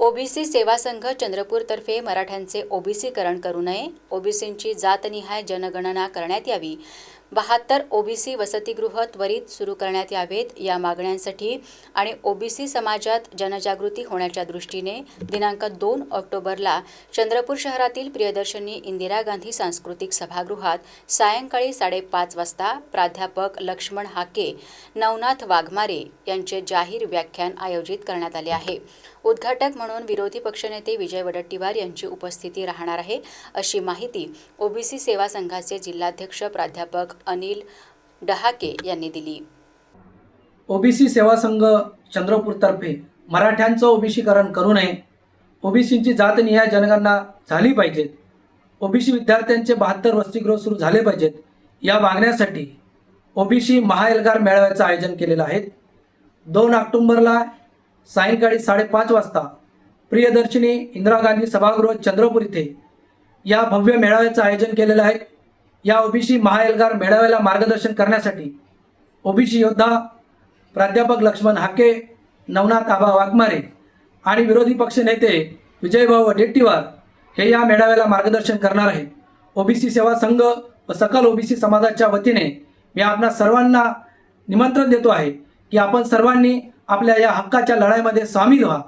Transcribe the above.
OBC सेवा संघ चंद्रपूरतर्फे मराठ्यांचे ओबीसीकरण करू नये. ओबीसींची जातनिहाय जनगणना करण्यात यावी. बहात्तर ओबीसी वसतिगृह त्वरित सुरू करण्यात यावेत या मागण्यांसाठी आणि ओबीसी समाजात जनजागृती होण्याच्या दृष्टीने दिनांक दोन ऑक्टोबरला चंद्रपूर शहरातील प्रियदर्शनी इंदिरा गांधी सांस्कृतिक सभागृहात सायंकाळी साडेपाच वाजता प्राध्यापक लक्ष्मण हाके नवनाथ वाघमारे यांचे जाहीर व्याख्यान आयोजित करण्यात आले आहे. उद्घाटक म्हणून विरोधी पक्षनेते विजय वडट्टीवार यांची उपस्थिती राहणार आहे अशी माहिती ओबीसी सेवा संघाचे जिल्हाध्यक्ष प्राध्यापक अनिल डहाके यांनी दिली. ओबीसी सेवा संघ चंद्रपूरतर्फे मराठ्यांचं ओबीसीकरण करू नये. ओबीसींची जातनिहाय जनगणना झाली पाहिजेत. ओबीसी विद्यार्थ्यांचे बहात्तर वसतिगृह सुरू झाले पाहिजेत. या मागण्यासाठी ओबीसी महाएल्गार मेळाव्याचं आयोजन केलेलं आहे. दोन ऑक्टोंबरला सायंकाळी साडेपाच वाजता प्रियदर्शिनी इंदिरा गांधी सभागृह चंद्रपूर इथे या भव्य मेळाव्याचं आयोजन केलेलं आहे. या ओबीसी महाएल्गार मेळाव्याला मार्गदर्शन करण्यासाठी ओबीसी योद्धा प्राध्यापक लक्ष्मण हाके नवनाथ आबा वाघमारे आणि विरोधी पक्ष नेते विजयभाऊ वडेट्टीवार हे या मेळाव्याला मार्गदर्शन करणार आहेत. ओबीसी सेवा संघ व सकल ओबीसी समाजाच्या वतीने मी आपणा सर्वांना निमंत्रण देतो आहे की आपण सर्वांनी आपल्या या हक्काच्या लढाईमध्ये सामील व्हा.